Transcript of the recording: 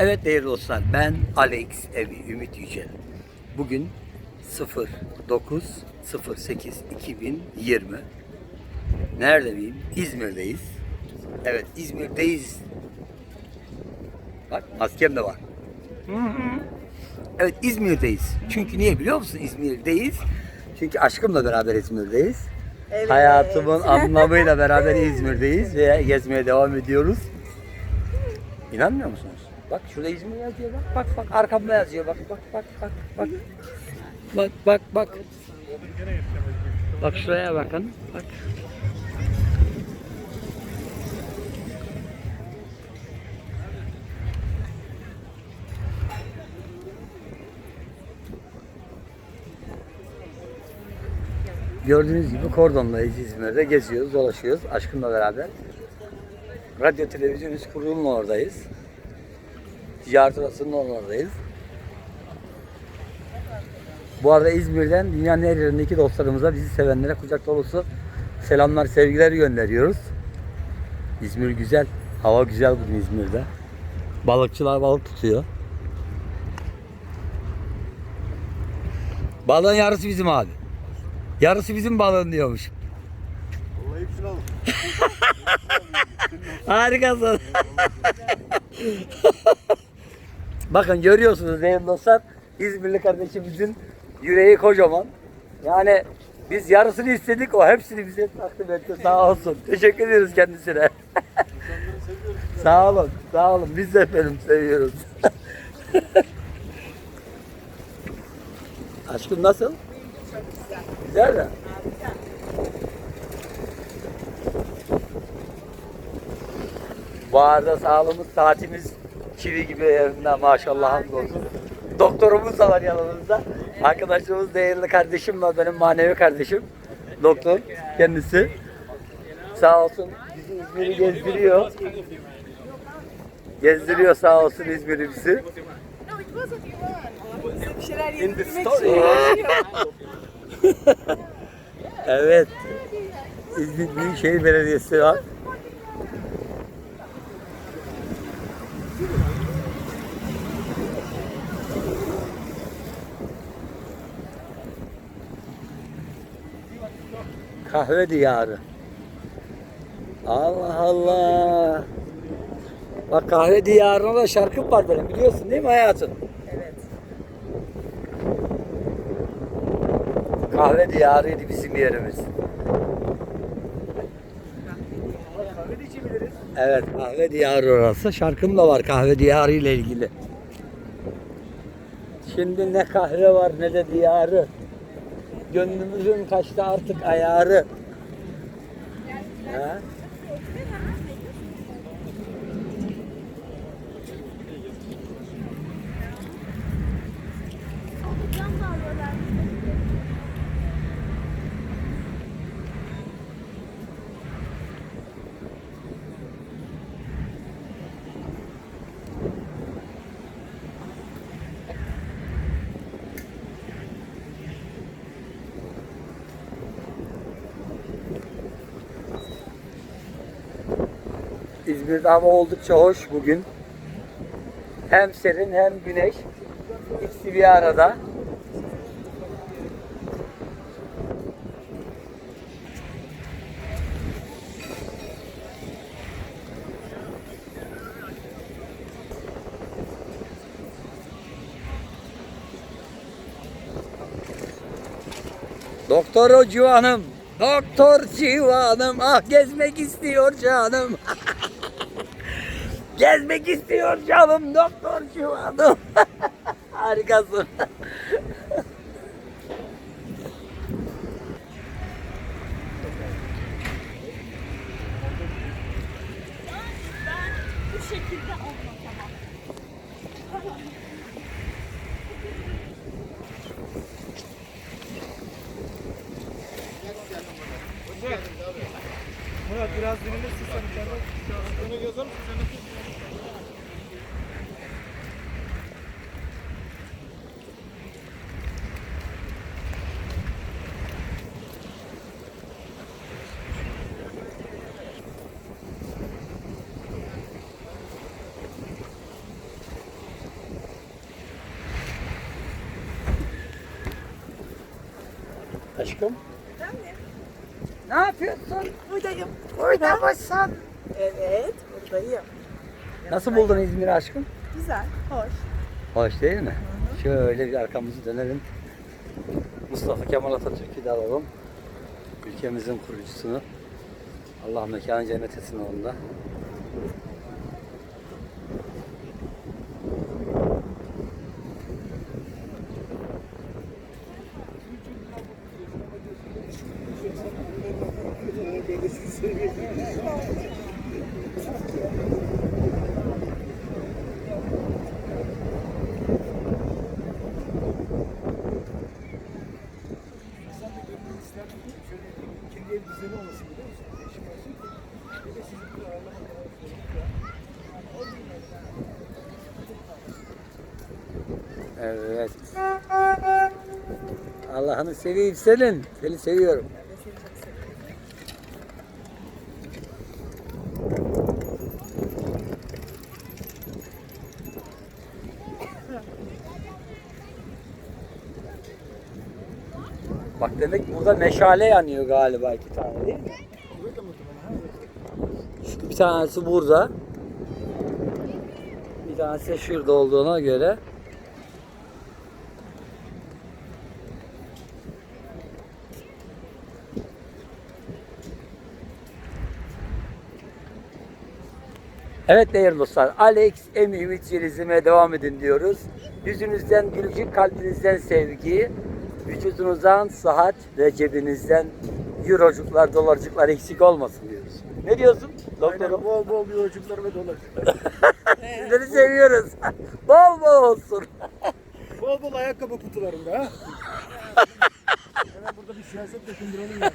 Evet değerli dostlar ben Alex Evi Ümit Yücel. Bugün 09 08 2020 Nerede miyim? İzmir'deyiz. Evet İzmir'deyiz. Bak maskem de var. Evet İzmir'deyiz. Çünkü niye biliyor musun İzmir'deyiz? Çünkü aşkımla beraber İzmir'deyiz. Evet. Hayatımın anlamıyla beraber İzmir'deyiz ve gezmeye devam ediyoruz. İnanmıyor musunuz? Bak şurada İzmir yazıyor bak. Bak bak arkamda yazıyor bak bak bak bak bak. Bak bak bak. Bak şuraya bakın. Bak. Gördüğünüz gibi kordondayız İzmir'de. Geziyoruz, dolaşıyoruz aşkımla beraber. Radyo televizyon üst kurulunun oradayız. Ticaret odasının oradayız. Bu arada İzmir'den dünyanın her yerindeki dostlarımıza, bizi sevenlere kucak dolusu selamlar, sevgiler gönderiyoruz. İzmir güzel. Hava güzel bugün İzmir'de. Balıkçılar balık tutuyor. Balığın yarısı bizim abi. Yarısı bizim balığın diyormuş. Vallahi hepsini alın. Harikasın. Bakın görüyorsunuz değerli dostlar. İzmirli kardeşimizin yüreği kocaman. Yani biz yarısını istedik o hepsini bize takdim etti. Sağ olsun. Teşekkür ediyoruz kendisine. sağ olun. Sağ olun. Biz de efendim seviyoruz. Aşkım nasıl? Güzel mi? Bu arada sağlığımız, saatimiz çivi gibi yerinde maşallah hamdolsun. Doktorumuz da var yanımızda. Arkadaşımız değerli kardeşim var, benim manevi kardeşim. Doktor kendisi. Sağ olsun bizi İzmir'i gezdiriyor. Gezdiriyor sağ olsun İzmir'i bizi. Evet. İzmir Büyükşehir Belediyesi var. Kahve diyarı. Allah Allah. Bak kahve diyarına da şarkım var benim biliyorsun değil mi hayatım? Evet. Kahve diyarıydı bizim yerimiz. Evet kahve diyarı orası. Şarkım da var kahve diyarı ile ilgili. Şimdi ne kahve var ne de diyarı. Gönlümüzün kaçtı artık ayarı. Ha? İzmir'de hava oldukça hoş bugün. Hem serin hem güneş. İkisi bir arada. Doktor o civanım, doktor civanım, ah gezmek istiyor canım. gezmek istiyor canım, doktor. Harikasın. Bu şekilde anlatamam. Murat biraz dinlenirsin sen içeride. Bunu yazar mısın? Aşkım. Ne yapıyorsun? Buradayım. Burada mısın? Evet, buradayım. Nasıl buldun İzmir'i aşkım? Güzel, hoş. Hoş değil mi? Şöyle bir arkamızı dönelim. Mustafa Kemal Atatürk'ü de alalım. Ülkemizin kurucusunu. Allah mekanı cennet etsin onda. Kendi ev düzeni olması biliyor musun? Değişik olsun ki. Bir de sizi bir ağırlamak Evet. Allah'ını seveyim senin. Seni seviyorum. Bak demek burada meşale yanıyor galiba iki tane değil mi? Şu bir tanesi burada. Bir tanesi şurada olduğuna göre. Evet değerli dostlar, Alex Emi Ümit Yelizim'e devam edin diyoruz. Yüzünüzden gülücük, kalbinizden sevgi, vücudunuzdan sıhhat ve cebinizden eurocuklar, dolarcıklar eksik olmasın diyoruz. Ne diyorsun? Aynen Doktorum. bol bol yolculuklar ve dolar. Sizleri seviyoruz. bol bol olsun. bol bol ayakkabı kutularında ha. Hemen burada bir siyaset dokunduralım yani.